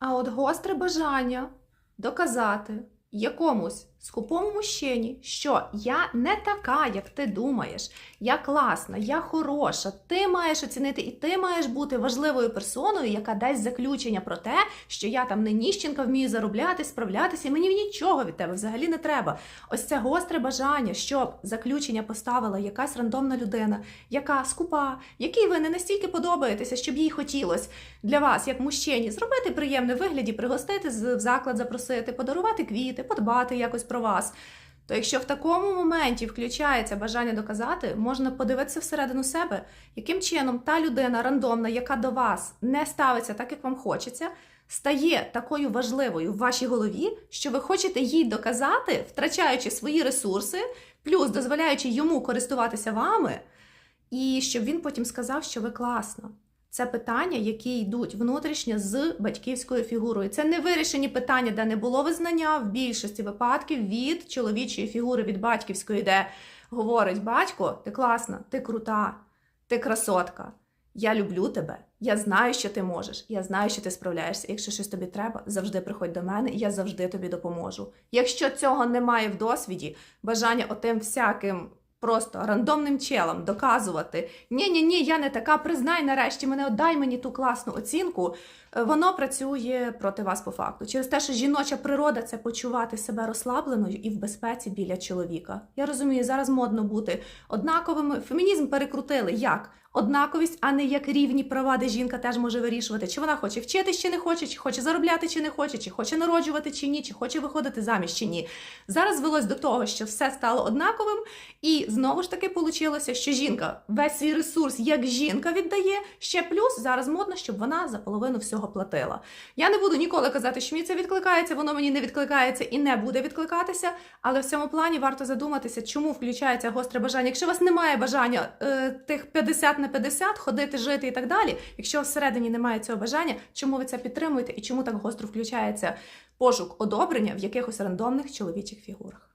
А от гостре бажання доказати якомусь скупому мужчині, що я не така, як ти думаєш, я класна, я хороша, ти маєш оцінити, і ти маєш бути важливою персоною, яка дасть заключення про те, що я там не ніщенка вмію заробляти, справлятися, і мені нічого від тебе взагалі не треба. Ось це гостре бажання, щоб заключення поставила якась рандомна людина, яка скупа, якій ви не настільки подобаєтеся, щоб їй хотілося для вас, як мужчині, зробити приємне вигляді, пригостити в заклад, запросити, подарувати квіти, подбати якось про вас. То якщо в такому моменті включається бажання доказати, можна подивитися всередину себе, яким чином та людина рандомна, яка до вас не ставиться так, як вам хочеться, стає такою важливою в вашій голові, що ви хочете їй доказати, втрачаючи свої ресурси, плюс дозволяючи йому користуватися вами, і щоб він потім сказав, що ви класна. Це питання, які йдуть внутрішньо з батьківською фігурою. Це не вирішені питання, де не було визнання в більшості випадків від чоловічої фігури, від батьківської, де говорить батько, ти класна, ти крута, ти красотка. Я люблю тебе. Я знаю, що ти можеш. Я знаю, що ти справляєшся. Якщо щось тобі треба, завжди приходь до мене, я завжди тобі допоможу. Якщо цього немає в досвіді, бажання отим всяким просто рандомним челам доказувати: ні, ні, я не така, признай нарешті мене, отдай мені ту класну оцінку. е, Воно працює проти вас по факту. Через те, що жіноча природа це почувати себе розслабленою і в безпеці біля чоловіка. Я розумію, зараз модно бути однаковими. Фемінізм перекрутили як? Однаковість, а не як рівні права, де жінка теж може вирішувати, чи вона хоче вчитись, чи не хоче, чи хоче заробляти, чи не хоче, чи хоче народжувати, чи ні, чи хоче виходити заміж, чи ні. Зараз звелось до того, що все стало однаковим, і знову ж таки вийшло, що жінка весь свій ресурс як жінка віддає. Ще плюс зараз модно, щоб вона за половину всього платила. Я не буду ніколи казати, що мені це відкликається, воно мені не відкликається і не буде відкликатися. Але в цьому плані варто задуматися, чому включається гостре бажання. Якщо у вас немає бажання е, тих 50 на 50 ходити, жити і так далі. Якщо всередині немає цього бажання, чому ви це підтримуєте і чому так гостро включається пошук одобрення в якихось рандомних чоловічих фігурах?